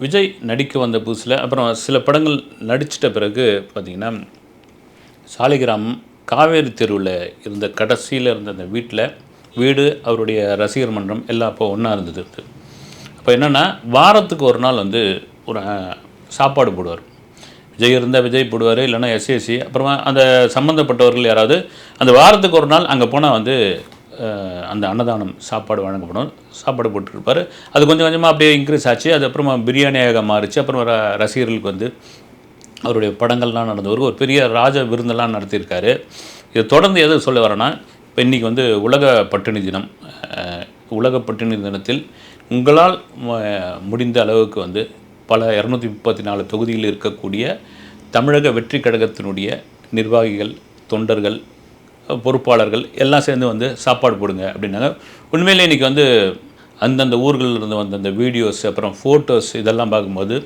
விஜய் நடிக்க வந்த புதுசில் அப்புறம் சில படங்கள் நடிச்சிட்ட பிறகு பார்த்திங்கன்னா சாலிகிராமம் காவேரி தெருவில் இருந்த கடைசியில் இருந்த அந்த வீட்டில் வீடு அவருடைய ரசிகர் மன்றம் எல்லாம் அப்போ ஒன்றா இருந்தது. அப்போ என்னென்னா வாரத்துக்கு ஒரு நாள் வந்து ஒரு சாப்பாடு போடுவார். விஜய் இருந்தால் விஜய் போடுவார் இல்லைன்னா எஸ்எஸ்சி அப்புறமா அந்த சம்மந்தப்பட்டவர்கள் யாராவது அந்த வாரத்துக்கு ஒரு நாள் அங்கே போனால் வந்து அந்த அன்னதானம் சாப்பாடு வழங்கப்படும். சாப்பாடு போட்டுருப்பார். அது கொஞ்சம் கொஞ்சமாக அப்படியே இன்க்ரீஸ் ஆச்சு. அது அப்புறமா பிரியாணியாக மாறிச்சு. அப்புறம் ர- ரசிகர்களுக்கு வந்து அவருடைய படங்கள்லாம் நடந்தவர் ஒரு பெரிய ராஜ விருந்தெல்லாம் நடத்தியிருக்காரு. இது தொடர்ந்து எது சொல்ல வரேன்னா இப்போ இன்றைக்கி வந்து உலக பட்டினி தினம். உலக பட்டினி தினத்தில் உங்களால் முடிந்த அளவுக்கு வந்து பல இரநூத்தி முப்பத்தி நாலு தொகுதியில் இருக்கக்கூடிய தமிழக வெற்றி கழகத்தினுடைய நிர்வாகிகள் தொண்டர்கள் பொறுப்பாளர்கள் எல்லாம் சேர்ந்து வந்து சாப்பாடு போடுங்க அப்படின்னாங்க. உண்மையிலே இன்றைக்கி வந்து அந்தந்த ஊர்களில் இருந்து வந்த அந்த வீடியோஸ் அப்புறம் ஃபோட்டோஸ் இதெல்லாம் பார்க்கும்போது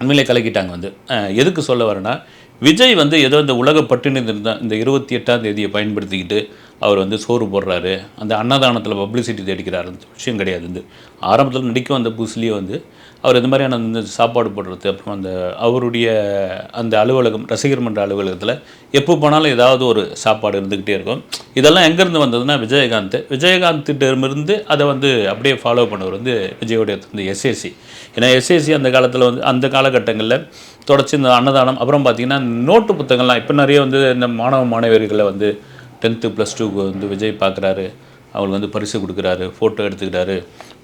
உண்மையிலே கலக்கிட்டாங்க வந்து. எதுக்கு சொல்ல வரேன்னா விஜய் வந்து ஏதோ இந்த உலக பட்டினி இந்த இருபத்தி எட்டாம் தேதியை பயன்படுத்திக்கிட்டு அவர் வந்து சோறு போடுறாரு. அந்த அன்னதானத்தில் பப்ளிசிட்டி தேடிக்கிறாரு. அந்த விஷயம் கிடையாது. வந்து ஆரம்பத்தில் நடிக்க வந்த புதுசுலேயே வந்து அவர் இந்த மாதிரியான அந்த சாப்பாடு போடுறது அப்புறம் அந்த அவருடைய அந்த அலுவலகம் ரசிகர் மன்ற அலுவலகத்தில் எப்போ போனாலும் ஏதாவது ஒரு சாப்பாடு இருந்துக்கிட்டே இருக்கும். இதெல்லாம் எங்கேருந்து வந்ததுன்னா விஜயகாந்த். விஜயகாந்திட்டிருந்து அதை வந்து அப்படியே ஃபாலோ பண்ணவர் வந்து விஜயோடைய இந்த எஸ்ஏசி ஏன்னா எஸ்ஏசி அந்த காலத்தில் வந்து அந்த காலகட்டங்களில் தொடர்ச்சி இந்த அன்னதானம் அப்புறம் பார்த்திங்கன்னா நோட்டு புத்தகங்கள்லாம் இப்போ நிறைய வந்து இந்த மாணவ மாணவியர்களை வந்து டென்த்து ப்ளஸ் டூக்கு வந்து விஜய் பார்க்குறாரு. அவங்களுக்கு வந்து பரிசு கொடுக்குறாரு ஃபோட்டோ எடுத்துக்கிறாரு.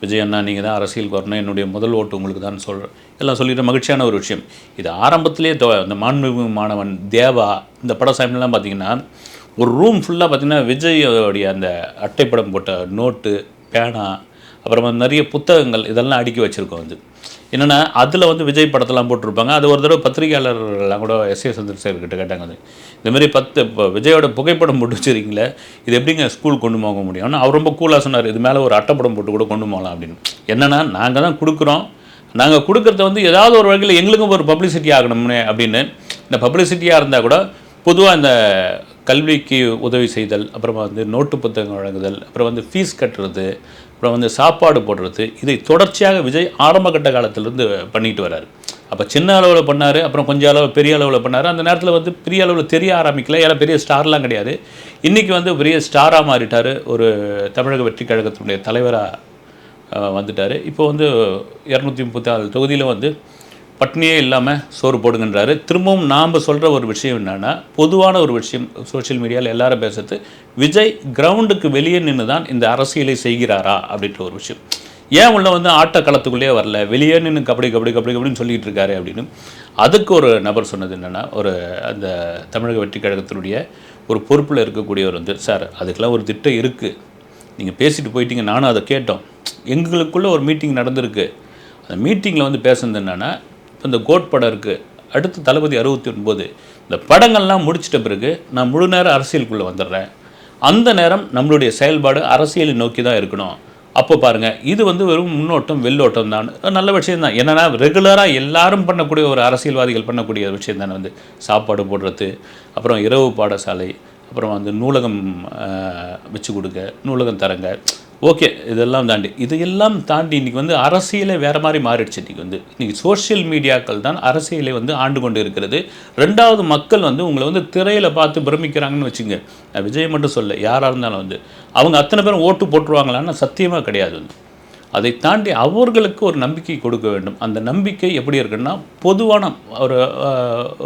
விஜய் அண்ணா நீங்கள் தான் அரசியலுக்கு வரணும் என்னுடைய முதல் ஓட்டு உங்களுக்கு தான் சொல்கிறேன் எல்லாம் சொல்லிட்டு மகிழ்ச்சியான ஒரு விஷயம். இது ஆரம்பத்திலே இந்த மாண்புமிகு மாணவன் தேவா இந்த பட சாமிலாம் பார்த்தீங்கன்னா ஒரு ரூம் ஃபுல்லாக பார்த்தீங்கன்னா விஜயோடைய அந்த அட்டைப்படம் போட்ட நோட்டு பேனா அப்புறமா நிறைய புத்தகங்கள் இதெல்லாம் அடுக்கி வச்சுருக்கோம் வந்து. என்னென்னா அதில் வந்து விஜய் படத்தெல்லாம் போட்டிருப்பாங்க. அது ஒரு தடவை பத்திரிகையாளர்கள்லாம் கூட எஸ் ஏ சந்திரசேகர் கிட்ட கேட்டாங்க அது. இந்தமாரி பத்து இப்போ விஜயோட புகைப்படம் போட்டு வச்சுருக்கீங்களே இது எப்படிங்க ஸ்கூல் கொண்டு போக முடியும்னு அவர் ரொம்ப கூலாக சொன்னார் இது மேலே ஒரு அட்டைப்படம் போட்டு கூட கொண்டு போகலாம் அப்படின்னு. என்னென்னா நாங்கள் தான் கொடுக்குறோம். நாங்கள் கொடுக்குறத வந்து ஏதாவது ஒரு வகையில் எங்களுக்கும் ஒரு பப்ளிசிட்டி ஆகணும்னு அப்படின்னு. இந்த பப்ளிசிட்டியாக இருந்தால் கூட பொதுவாக இந்த கல்விக்கு உதவி செய்தல் அப்புறமா வந்து நோட்டு புத்தகம் வழங்குதல் அப்புறம் வந்து ஃபீஸ் கட்டுறது அப்புறம் வந்து சாப்பாடு போடுறது இதை தொடர்ச்சியாக விஜய் ஆரம்ப கட்ட காலத்திலேருந்து பண்ணிட்டு வராரு. அப்போ சின்ன அளவில் பண்ணார் அப்புறம் கொஞ்சம் அளவு பெரிய அளவில் பண்ணார். அந்த நேரத்தில் வந்து பெரிய அளவில் தெரிய ஆரம்பிக்கல. ஏன்னா பெரிய ஸ்டார்லாம் கிடையாது. இன்றைக்கி வந்து பெரிய ஸ்டாராக மாறிட்டார். ஒரு தமிழக வெற்றி கழகத்தினுடைய தலைவராக வந்துட்டார். இப்போ வந்து இரநூத்தி முப்பத்தி ஆறு தொகுதியில் வந்து பட்னியே இல்லாமல் சோறு போடுங்கன்றாரு. திரும்பவும் நாம் சொல்கிற ஒரு விஷயம் என்னென்னா பொதுவான ஒரு விஷயம் சோஷியல் மீடியாவில் எல்லாரும் பேசுறது விஜய் கிரவுண்டுக்கு வெளியே நின்று தான் இந்த அரசியலை செய்கிறாரா அப்படின்ற ஒரு விஷயம். ஏன் உள்ள வந்து ஆட்டக்களத்துக்குள்ளேயே வரல? வெளியே நின்று கபடி கபடி கபடி கபடின்னு சொல்லிட்டு இருக்காரு அப்படின்னு. அதுக்கு ஒரு நபர் சொன்னது என்னென்னா ஒரு அந்த தமிழக வெற்றி கழகத்தினுடைய ஒரு பொறுப்பில் இருக்கக்கூடியவர் வந்து சார் அதுக்கெல்லாம் ஒரு திட்டம் இருக்குது நீங்கள் பேசிட்டு போயிட்டீங்க நானும் அதை கேட்டோம். எங்களுக்குள்ளே ஒரு மீட்டிங் நடந்திருக்கு. அந்த மீட்டிங்கில் வந்து பேசுனது என்னென்னா இந்த கோட் படம் இருக்குது அடுத்து தளபதி அறுபத்தி ஒன்பது இந்த படங்கள்லாம் முடிச்சிட்ட பிறகு நான் முழு நேரம் அரசியலுக்குள்ளே வந்துடுறேன். அந்த நேரம் நம்மளுடைய செயல்பாடு அரசியலை நோக்கி தான் இருக்கணும். அப்போ பாருங்கள் இது வந்து வெறும் முன்னோட்டம் வெள்ளோட்டம் தான். நல்ல விஷயம் தான். என்னென்னா ரெகுலராக எல்லாரும் பண்ணக்கூடிய ஒரு அரசியல்வாதிகள் பண்ணக்கூடிய விஷயம் தானே வந்து. சாப்பாடு போடுறது அப்புறம் இரவு பாடசாலை அப்புறம் வந்து நூலகம் வச்சு கொடுக்க நூலகம் தரங்க. ஓகே இதெல்லாம் தாண்டி. இதையெல்லாம் தாண்டி இன்றைக்கி வந்து அரசியலே வேறு மாதிரி மாறிடுச்சு இன்றைக்கி வந்து. இன்றைக்கி சோஷியல் மீடியாக்கள் தான் அரசியலை வந்து ஆண்டு கொண்டு இருக்கிறது. ரெண்டாவது மக்கள் வந்து உங்களை வந்து திரையில் பார்த்து பிரமிக்கிறாங்கன்னு வச்சுங்க. நான் விஜய் மட்டும் சொல்ல யாராக இருந்தாலும் வந்து. அவங்க அத்தனை பேரும் ஓட்டு போட்டுருவாங்களான்னு சத்தியமாக கிடையாது வந்து. அதை தாண்டி அவர்களுக்கு ஒரு நம்பிக்கை கொடுக்க வேண்டும். அந்த நம்பிக்கை எப்படி இருக்குன்னா பொதுவான ஒரு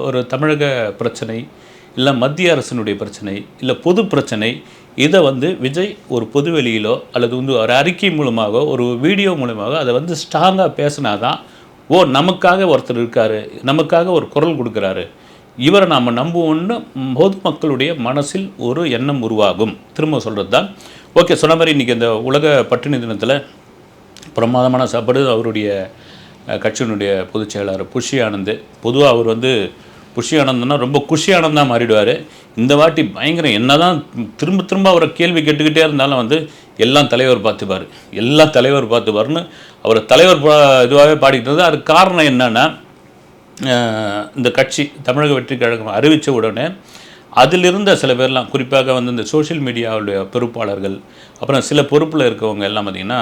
ஒரு தமிழக பிரச்சனை இல்லை மத்திய அரசினுடைய பிரச்சனை இல்லை பொது பிரச்சனை இதை வந்து விஜய் ஒரு பொதுவெளியிலோ அல்லது வந்து ஒரு அறிக்கை மூலமாக ஒரு வீடியோ மூலமாக அதை வந்து ஸ்ட்ராங்காக பேசினா தான் ஓ நமக்காக ஒருத்தர் இருக்கார் நமக்காக ஒரு குரல் கொடுக்குறாரு. இவரை நாம் நம்புவோம்னு பொதுமக்களுடைய மனசில் ஒரு எண்ணம் உருவாகும். திரும்ப சொல்கிறது தான் ஓகே சொன்ன மாதிரி இன்றைக்கி இந்த உலக பட்டினி தினத்தில் பிரமாதமான சாப்பாடு அவருடைய கட்சியினுடைய பொதுச் செயலாளர் புஷி ஆனந்த். பொதுவாக அவர் வந்து புஷி ஆனந்த்னா ரொம்ப குஷி ஆனந்தாக மாறிடுவார். இந்த வாட்டி பயங்கரம் என்ன தான் திரும்ப திரும்ப அவரை கேள்வி கேட்டுக்கிட்டே இருந்தாலும் வந்து எல்லாம் தலைவர் பார்த்துப்பார். எல்லாம் தலைவர் பார்த்துப்பார்னு அவர் தலைவர் பா இதுவாகவே பாடிக்கிட்டு இருந்தார். அதுக்கு காரணம் என்னென்னா இந்த கட்சி தமிழக வெற்றி கழகம் அறிவித்த உடனே அதிலிருந்த சில பேர்லாம் குறிப்பாக வந்து இந்த சோஷியல் மீடியாவுடைய பொறுப்பாளர்கள் அப்புறம் சில பொறுப்பில் இருக்கவங்க எல்லாம் பார்த்திங்கன்னா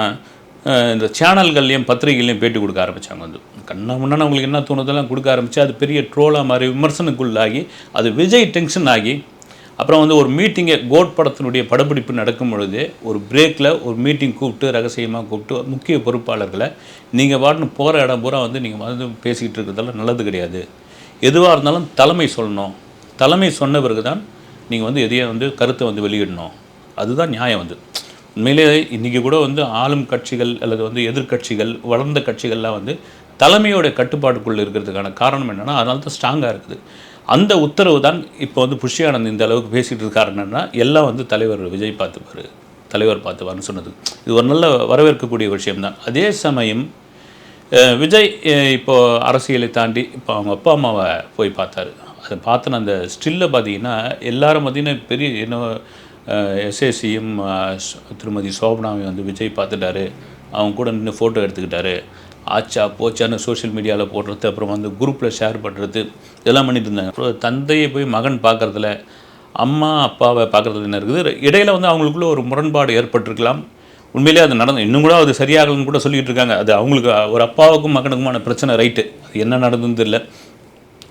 இந்த சேனல்கள்லையும் பத்திரிகைகளையும் பேட்டி கொடுக்க ஆரம்பித்தாங்க வந்து. கண்ணா முன்னாடி அவங்களுக்கு என்ன தோணுதெல்லாம் கொடுக்க ஆரம்பித்து அது பெரிய ட்ரோலாக மாதிரி விமர்சனக்குள்ளாகி அது விஜய் டென்ஷன் ஆகி அப்புறம் வந்து ஒரு மீட்டிங்கை கோட் படத்தினுடைய படப்பிடிப்பு நடக்கும் பொழுது ஒரு பிரேக்கில் ஒரு மீட்டிங் கூப்பிட்டு ரகசியமாக கூப்பிட்டு முக்கிய பொறுப்பாளர்களை நீங்கள் பாட்டுன்னு போகிற இடம் பூரா வந்து நீங்கள் வந்து பேசிக்கிட்டு இருக்கிறதெல்லாம் நல்லது கிடையாது. எதுவாக இருந்தாலும் தலைமை சொல்லணும். தலைமை சொன்ன பிறகு தான் நீங்கள் வந்து எதையும் வந்து கருத்தை வந்து வெளியிடணும். அதுதான் நியாயம் வந்து. உண்மையிலே இன்றைக்கி கூட வந்து ஆளும் கட்சிகள் அல்லது வந்து எதிர்க்கட்சிகள் வளர்ந்த கட்சிகள்லாம் வந்து தலைமையோட கட்டுப்பாட்டுக்குள்ளே இருக்கிறதுக்கான காரணம் என்னென்னா அதனால தான் ஸ்ட்ராங்காக இருக்குது. அந்த உத்தரவு தான் இப்போ வந்து புஷ்யானந்த் இந்த அளவுக்கு பேசிகிட்டு இருக்காரு என்னென்னா எல்லாம் வந்து தலைவர் விஜய் பார்த்துப்பாரு தலைவர் பார்த்துப்பாருன்னு சொன்னது. இது ஒரு நல்ல வரவேற்கக்கூடிய விஷயம்தான். அதே சமயம் விஜய் இப்போது இப்போ அரசியலை தாண்டி இப்போ அவங்க அப்பா அம்மாவை போய் பார்த்தாரு. அதை பார்த்தன அந்த ஸ்டில்லை பார்த்தீங்கன்னா எல்லாரும் பார்த்தீங்கன்னா பெரிய என்ன எஸ்ஏசியும் திருமதி சோபனாவையும் வந்து விஜய் பார்த்துட்டாரு. அவங்க கூட நின்று ஃபோட்டோ எடுத்துக்கிட்டாரு. ஆச்சா போச்சான்னு சோஷியல் மீடியாவில் போடுறது அப்புறம் வந்து குரூப்பில் ஷேர் பண்ணுறது இதெல்லாம் பண்ணிட்டு இருந்தாங்க. அப்புறம் தந்தையை போய் மகன் பார்க்குறதுல அம்மா அப்பாவை பார்க்குறதுல என்ன இருக்குது? இடையில் வந்து அவங்களுக்குள்ள ஒரு முரண்பாடு ஏற்பட்டிருக்கலாம். உண்மையிலே அது நடந்து இன்னும் கூட அது சரியாகலன்னு கூட சொல்லிகிட்டு இருக்காங்க. அது அவங்களுக்கு ஒரு அப்பாவுக்கும் மகனுக்குமான பிரச்சனை ரைட்டு அது என்ன நடந்ததுன்னு தெரியல.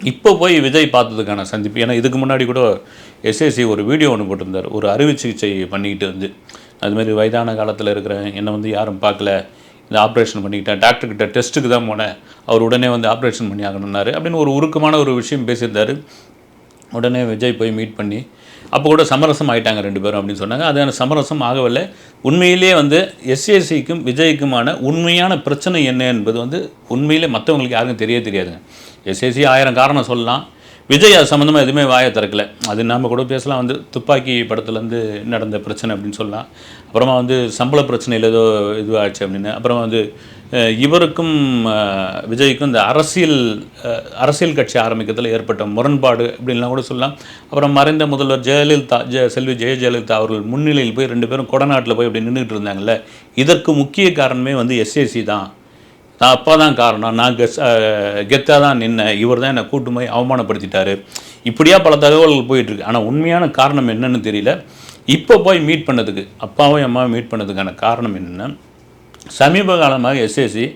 இப்போ போய் விஜய் பார்த்ததுக்கான சந்திப்பு. ஏன்னா இதுக்கு முன்னாடி கூட எஸ்எஸ்சி ஒரு வீடியோ ஒன்று போட்டிருந்தார். ஒரு அறுவை சிகிச்சை பண்ணிக்கிட்டு வந்து அதுமாரி வயதான காலத்தில் இருக்கிறேன் என்னை வந்து யாரும் பார்க்கல. இந்த ஆப்ரேஷன் பண்ணிக்கிட்டேன். டாக்டர்கிட்ட டெஸ்ட்டுக்கு தான் போனேன். அவர் உடனே வந்து ஆப்ரேஷன் பண்ணி ஆகணும்னாரு. அப்படின்னு ஒரு உருக்கமான ஒரு விஷயம் பேசியிருந்தாரு. உடனே விஜய் போய் மீட் பண்ணி அப்போ கூட சமரசம் ஆயிட்டாங்க ரெண்டு பேரும் அப்படின்னு சொன்னாங்க. அது சமரசம் ஆகவில்லை. உண்மையிலேயே வந்து எஸ்ஏசிக்கும் விஜய்க்குமான உண்மையான பிரச்சனை என்ன என்பது வந்து உண்மையிலே மற்றவங்களுக்கு யாருக்கும் தெரிய தெரியாதுங்க. எஸ்ஏசி ஆயிரம் காரணம் சொல்லலாம். விஜய் அது சம்மந்தமாக எதுவுமே வாயை திறக்கல. அது நாம் கூட பேசலாம். வந்து துப்பாக்கி படத்துலேருந்து நடந்த பிரச்சனை அப்படின்னு சொல்லலாம். அப்புறமா வந்து சம்பள பிரச்சனையில் ஏதோ இதுவாகிடுச்சு அப்படின்னு. அப்புறமா வந்து இவருக்கும் விஜய்க்கும் இந்த அரசியல் அரசியல் கட்சி ஆரம்பிக்கிறதுல ஏற்பட்ட முரண்பாடு அப்படின்லாம் கூட சொல்லலாம். அப்புறம் மறைந்த முதல்வர் ஜெயலலிதா ஜெ செல்வி ஜெய ஜெயலலிதா அவர்கள் முன்னிலையில் போய் ரெண்டு பேரும் கொடநாட்டில் போய் அப்படி நின்றுட்டு இருந்தாங்கல்ல. இதற்கு முக்கிய காரணமே வந்து எஸ்ஏசி தான். நான் அப்பா தான் காரணம். நான் கெஸ் கெத்தாக தான் நின்னேன். இவர் தான் என்னை கூட்டு போய் அவமானப்படுத்திட்டார். இப்படியா பல தகவல்கள் போயிட்டுருக்கு. ஆனால் உண்மையான காரணம் என்னன்னு தெரியல. இப்போ போய் மீட் பண்ணதுக்கு அப்பாவும் அம்மாவும் மீட் பண்ணதுக்கான காரணம் என்னென்னா சமீப காலமாக எஸ்எஸ்சி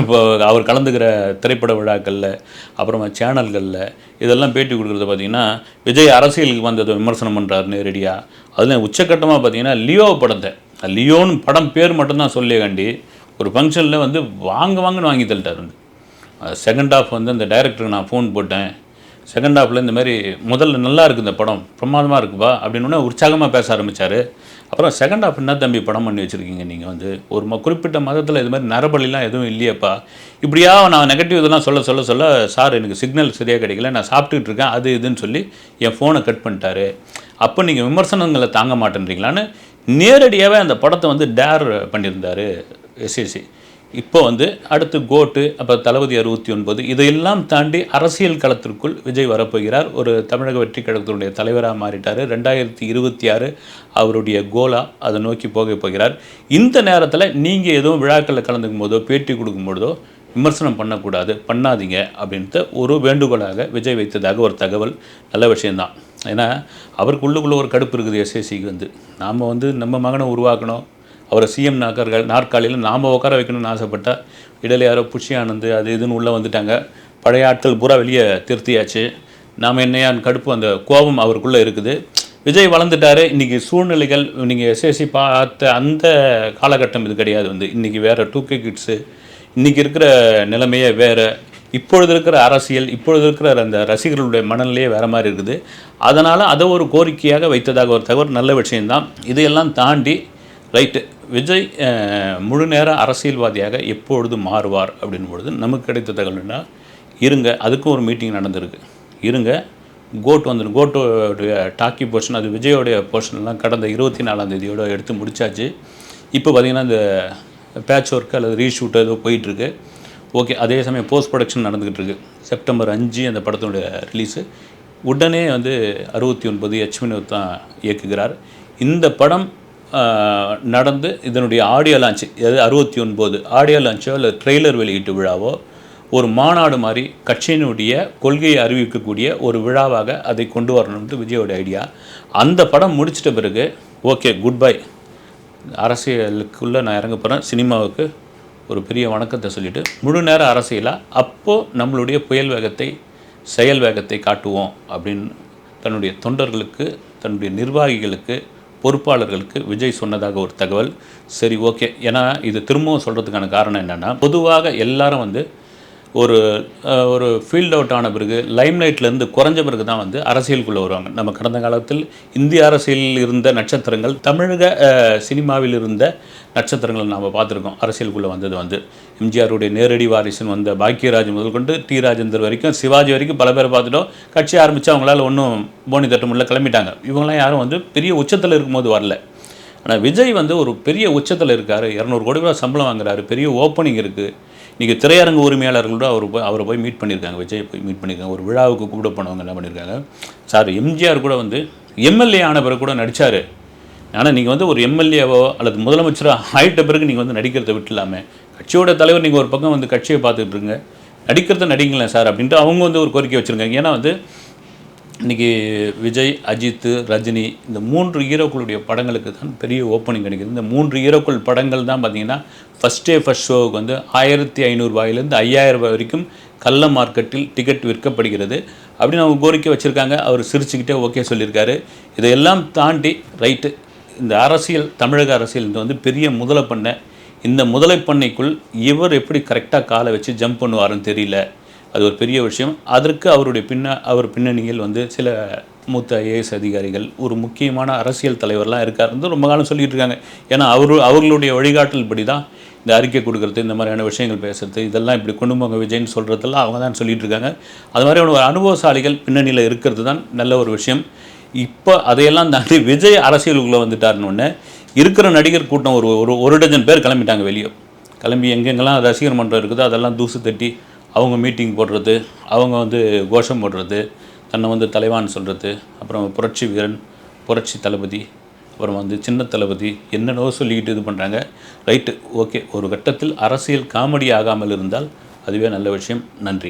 இப்போ அவர் கலந்துக்கிற திரைப்பட விழாக்களில் அப்புறமா சேனல்களில் இதெல்லாம் பேட்டி கொடுக்குறது பார்த்தீங்கன்னா விஜய் அரசியலுக்கு வந்ததை விமர்சனம் பண்ணுறாரு நேரடியாக அதில் உச்சக்கட்டமாக பார்த்தீங்கன்னா லியோ படத்தை லியோன்னு படம் பேர் மட்டும்தான் சொல்லியே காண்டி ஒரு ஃபங்க்ஷனில் வந்து வாங்க வாங்கன்னு வாங்கி தள்ளிட்டார் வந்து. செகண்ட் ஹாஃப் வந்து அந்த டைரக்டருக்கு நான் ஃபோன் போட்டேன். செகண்ட் ஹாஃபில் இந்த மாதிரி முதல்ல நல்லா இருக்குது இந்த படம் பிரமாதமாக இருக்குப்பா அப்படின்னு உற்சாகமாக பேச ஆரம்பித்தார் அப்புறம் செகண்ட் ஹாஃப் என்ன தம்பி படம் பண்ணி வச்சுருக்கீங்க நீங்கள் வந்து? ஒரு ம குறிப்பிட்ட மதத்தில் இது மாதிரி நரபலிலாம் எதுவும் இல்லையேப்பா. இப்படியா நான் நெகட்டிவ் இதெல்லாம் சொல்ல சொல்ல சொல்ல சார் எனக்கு சிக்னல் சரியாக கிடைக்கல நான் சாப்பிட்டுக்கிட்டு இருக்கேன் அது இதுன்னு சொல்லி என் ஃபோனை கட் பண்ணிட்டாரு. அப்போ நீங்கள் விமர்சனங்களை தாங்க மாட்டேன்றீங்களான்னு நேரடியாகவே அந்த படத்தை வந்து டேர் பண்ணியிருந்தார். எஸ்எஸ்சி இப்போ வந்து அடுத்து கோட்டு அப்போ தளபதி அறுபத்தி ஒன்பது இதையெல்லாம் தாண்டி அரசியல் களத்திற்குள் விஜய் வரப்போகிறார். ஒரு தமிழக வெற்றி கழகத்தினுடைய தலைவராக மாறிட்டார். ரெண்டாயிரத்தி இருபத்தி ஆறு அவருடைய கோலா அதை நோக்கி போக போகிறார். இந்த நேரத்தில் நீங்கள் எதுவும் விழாக்களில் கலந்துக்கும் போதோ பேட்டி கொடுக்கும்போதோ விமர்சனம் பண்ணக்கூடாது. பண்ணாதீங்க அப்படின்ட்டு ஒரு வேண்டுகோளாக விஜய் வைத்ததாக ஒரு தகவல். நல்ல விஷயந்தான் ஏன்னா அவருக்கு உள்ளுக்குள்ளே ஒரு கடுப்பு இருக்குது எஸ்எஸ்சிக்கு வந்து. நாம் வந்து நம்ம மகனை உருவாக்கணும். அவரை சிஎம் நாற்கார்கள் நாற்காலியில் நாம் உட்கார வைக்கணும்னு ஆசைப்பட்டா இடையில யாரோ புஷி ஆனந்து அது இதுன்னு உள்ளே வந்துட்டாங்க. பழைய ஆட்கள் பூரா வெளியே திருத்தியாச்சு. நாம் என்னையான் கடுப்பு அந்த கோபம் அவருக்குள்ளே இருக்குது. விஜய் வளர்ந்துட்டாரு. இன்றைக்கி சூழ்நிலைகள் நீங்கள் எஸ்எஸ்சி பார்த்த அந்த காலகட்டம் இது கிடையாது வந்து. இன்றைக்கி வேறு டூ கே கிட்ஸு இன்றைக்கி இருக்கிற நிலைமையே வேறு. இப்பொழுது இருக்கிற அரசியல் இப்பொழுது இருக்கிற அந்த ரசிகர்களுடைய மனநிலையே வேறு மாதிரி இருக்குது. அதனால் அதை ஒரு கோரிக்கையாக வைத்ததாக ஒரு தகவல் நல்ல விஷயம்தான். இதையெல்லாம் தாண்டி ரைட்டு. விஜய் முழு நேர அரசியல்வாதியாக எப்பொழுது மாறுவார் அப்படின் பொழுது நமக்கு கிடைத்த தகவல்னா இருங்க அதுக்கும் ஒரு மீட்டிங் நடந்திருக்கு. இருங்க கோட் வந்துடும் கோட்டோடைய டாக்கி போர்ஷன் அது விஜயோடைய போர்ஷன்லாம் கடந்த இருபத்தி நாலாம் தேதியோட எடுத்து முடிச்சாச்சு. இப்போ பார்த்தீங்கன்னா இந்த பேட்ச் ஒர்க் அல்லது ரீஷூட் ஏதோ போயிட்டுருக்கு. ஓகே அதே சமயம் போஸ்ட் ப்ரொடக்ஷன் நடந்துக்கிட்டு இருக்கு செப்டம்பர் அஞ்சு அந்த படத்தினுடைய ரிலீஸு உடனே வந்து அறுபத்தி ஒன்பது எச் வினோத் தான் இயக்குகிறார். இந்த படம் நடந்து இதனுடைய ஆடியோ லான்ச் எது அறுபத்தி ஒன்பது ஆடியோ லான்ச்சோ இல்லை ட்ரெய்லர் வெளியீட்டு விழாவோ ஒரு மாநாடு மாதிரி கட்சியினுடைய கொள்கையை அறிவிக்கக்கூடிய ஒரு விழாவாக அதை கொண்டு வரணும்னு விஜயோட ஐடியா அந்த படம் முடிச்சிட்ட பிறகு ஓகே குட் பை அரசியலுக்குள்ளே நான் இறங்க போகிறேன் சினிமாவுக்கு ஒரு பெரிய வணக்கத்தை சொல்லிவிட்டு முழு நேர அரசியலாக அப்போது நம்மளுடைய புயல் வேகத்தை செயல் வேகத்தை காட்டுவோம் அப்படின்னு தன்னுடைய தொண்டர்களுக்கு தன்னுடைய நிர்வாகிகளுக்கு பொறுப்பாளர்களுக்கு விஜய் சொன்னதாக ஒரு தகவல். சரி ஓகே. ஏன்னா இது திரும்பவும் சொல்கிறதுக்கான காரணம் என்னென்னா பொதுவாக எல்லாரும் வந்து ஒரு ஒரு ஃபீல்ட் அவுட் ஆன பிறகு லைம்லைட்லேருந்து குறைஞ்ச பிறகு தான் வந்து அரசியலுக்குள்ளே வருவாங்க. நம்ம கடந்த காலத்தில் இந்திய அரசியலில் இருந்த நட்சத்திரங்கள் தமிழக சினிமாவில் இருந்த நட்சத்திரங்களை நாம் பார்த்துருக்கோம். அரசியலுக்குள்ளே வந்தது வந்து எம்ஜிஆருடைய நேரடி வாரிசுன்னு வந்த பாக்கியராஜ் முதல் கொண்டு டி. ராஜேந்தர் வரைக்கும் சிவாஜி வரைக்கும் பல பேரை பார்த்துட்டோம். கட்சி ஆரம்பித்து அவங்களால ஒன்றும் போனி தட்ட முடியல கிளம்பிட்டாங்க. இவங்களாம் யாரும் வந்து பெரிய உச்சத்தில் இருக்கும்போது வரல. ஆனால் விஜய் வந்து ஒரு பெரிய உச்சத்தில் இருக்கார். இரநூறு கோடி ரூபா சம்பளம் வாங்குறாரு. பெரிய ஓப்பனிங் இருக்குது இன்றைக்கி திரையரங்கு உரிமையாளர்களோட அவர் போய் அவரை போய் மீட் பண்ணியிருக்காங்க. விஜய் போய் மீட் பண்ணியிருக்காங்க. ஒரு விழாவுக்கு கூப்பிட போனவங்க என்ன பண்ணியிருக்காங்க? சார் எம்ஜிஆர் கூட வந்து எம்எல்ஏ ஆன பிறகு கூட நடித்தார் ஆனால் நீங்கள் வந்து ஒரு எம்எல்ஏவோ அல்லது முதலமைச்சரோ ஆயிட்ட பிறகு நீங்கள் வந்து நடிக்கிறத விட்டுலாமே. கட்சியோட தலைவர் நீங்கள் ஒரு பக்கம் வந்து கட்சியை பார்த்துட்டு இருங்க. நடிக்கிறத நடிங்களேன் சார் அப்படின்ட்டு அவங்க வந்து ஒரு கோரிக்கை வச்சுருக்காங்க. ஏன்னா வந்து இன்றைக்கி விஜய் அஜித் ரஜினி இந்த மூன்று ஹீரோக்களுடைய படங்களுக்கு தான் பெரிய ஓப்பனிங் கிடைக்கிது. இந்த மூன்று ஹீரோக்கள் படங்கள் தான் பார்த்தீங்கன்னா ஃபஸ்ட் டே ஃபஸ்ட் ஷோவுக்கு வந்து ஆயிரத்தி ஐநூறுரூவாயிலேருந்து ஐயாயிரம் ரூபாய் வரைக்கும் கள்ள மார்க்கெட்டில் டிக்கெட் விற்கப்படுகிறது. அப்படின்னு அவங்க கோரிக்கை வச்சுருக்காங்க. அவர் சிரிச்சுக்கிட்டே ஓகே சொல்லியிருக்காரு. இதையெல்லாம் தாண்டி ரைட்டு இந்த அரசியல் தமிழக அரசியல் இது வந்து பெரிய முதலை பண்ணை இந்த முதலை பண்ணைக்குள் இவர் எப்படி கரெக்டாக காலை வச்சு ஜம்ப் பண்ணுவாருன்னு தெரியல. அது ஒரு பெரிய விஷயம். அதற்கு அவருடைய பின்ன அவர் பின்னணியில் வந்து சில மூத்த ஐஏஎஸ் அதிகாரிகள் ஒரு முக்கியமான அரசியல் தலைவர்லாம் இருக்காருன்னு ரொம்ப காலம் சொல்லிகிட்டு இருக்காங்க. ஏன்னா அவரு அவர்களுடைய வழிகாட்டல் படி தான் இந்த அறிக்கை கொடுக்குறது இந்த மாதிரியான விஷயங்கள் பேசுறது இதெல்லாம் இப்படி கொண்டு போங்க விஜய்னு சொல்கிறதெல்லாம் அவங்க தான் சொல்லிட்டு இருக்காங்க. அது மாதிரியான ஒரு அனுபவசாலிகள் பின்னணியில் இருக்கிறது தான் நல்ல ஒரு விஷயம். இப்போ அதையெல்லாம் தாண்டி விஜய் அரசியலுக்குள்ளே வந்துட்டாருன்னு ஒன்று இருக்கிற நடிகர் கூட்டம் ஒரு ஒரு ஒரு டஜன் பேர் கிளம்பிட்டாங்க வெளியே. கிளம்பி எங்கெங்கெல்லாம் ரசிகர் மன்றம் இருக்குதோ அதெல்லாம் தூசு தட்டி அவங்க மீட்டிங் போடுறது அவங்க வந்து கோஷம் போடுறது தன்னை வந்து தலைவான்னு சொல்கிறது அப்புறம் புரட்சி வீரன் புரட்சி தளபதி அப்புறம் வந்து சின்ன தளபதி என்னென்னவோ சொல்லிக்கிட்டு இது பண்ணுறாங்க ரைட்டு ஓகே. ஒரு கட்டத்தில் அரசியல் காமெடி ஆகாமல் இருந்தால் அதுவே நல்ல விஷயம். நன்றி.